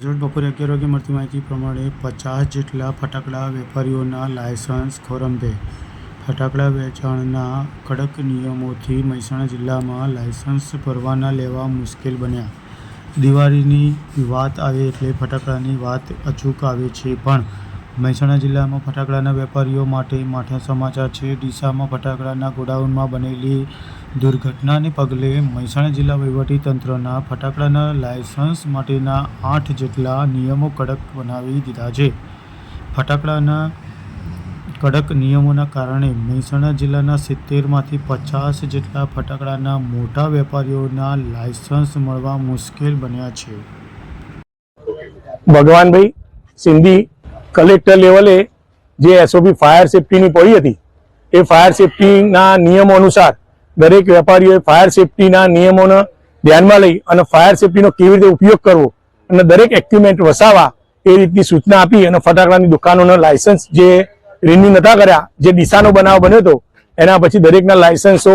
રોજ બપોરે અગિયાર વાગે મળતી માહિતી પ્રમાણે પચાસ જેટલા ફટાકડા વેપારીઓના લાયસન્સ ખોરંભે. ફટાકડા વેચાણના કડક નિયમોથી મહેસાણા જિલ્લામાં લાયસન્સ પરવાના લેવા મુશ્કેલ બન્યા. દિવાળીની વાત આવે એટલે ફટાકડાની વાત અચૂક આવે છે, પણ મહેસાણા જિલ્લામાં ફટાકડાના વેપારીઓ માટે માઠા સમાચાર છે. ડીસામાં ફટાકડાના ગોડાઉનમાં બનેલી દુર્ઘટનાને પગલે મહેસાણા જિલ્લા વહીવટીતંત્રના ફટાકડાના લાયસન્સ માટેના આઠ જેટલા નિયમો કડક બનાવી દીધા છે. ફટાકડાના કડક નિયમોના કારણે મહેસાણા જિલ્લાના સિત્તેરમાંથી પચાસ જેટલા ફટાકડાના મોટા વેપારીઓના લાયસન્સ મળવા મુશ્કેલ બન્યા છે. ભગવાનભાઈ, સિંધી કલેક્ટર લેવલે જે એસઓપી ફાયર સેફટીની પડી હતી, એ ફાયર સેફટીના નિયમો અનુસાર દરેક વેપારીઓએ ફાયર સેફટીના નિયમોને ધ્યાનમાં લઈ અને ફાયર સેફટીનો કેવી રીતે ઉપયોગ કરવો અને દરેક એક્વિપમેન્ટ વસાવા એ રીતની સૂચના આપી અને ફટાકડાની દુકાનોના લાયસન્સ જે રિન્યુ નતા કર્યા, જે દિશાનો બનાવ બન્યો હતો, એના પછી દરેકના લાયસન્સો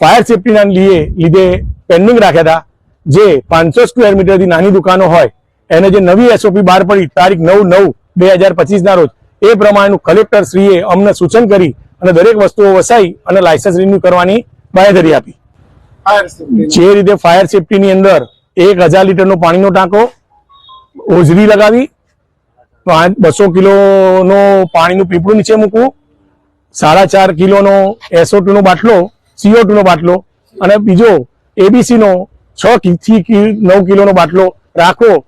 ફાયર સેફટીના લીએ, લીધે પેન્ડિંગ રાખ્યા હતા. જે પાંચસો સ્ક્વેર મીટરથી નાની દુકાનો હોય, એને જે નવી એસઓપી બહાર પડી તારીખ નવ નવ બે હજાર પચીસના રોજ, એ પ્રમાણેનું કલેક્ટરશ્રીએ અમને સૂચન કરી અને દરેક વસ્તુઓ વસાઈ અને લાયસન્સ રિન્યુ કરવાની બાંયધરી આપી. જે રીતે ફાયર સેફટીની અંદર એક હજાર લીટરનો પાણીનો ટાંકો હોજરી લગાવી બસો કિલોનો પાણીનું પીપળું નીચે મૂકવું સાડા ચાર કિલોનો એસઓ નો બાટલો સીઓ નો બાટલો અને બીજો એબીસી નો છ થી નવ કિલોનો બાટલો રાખવો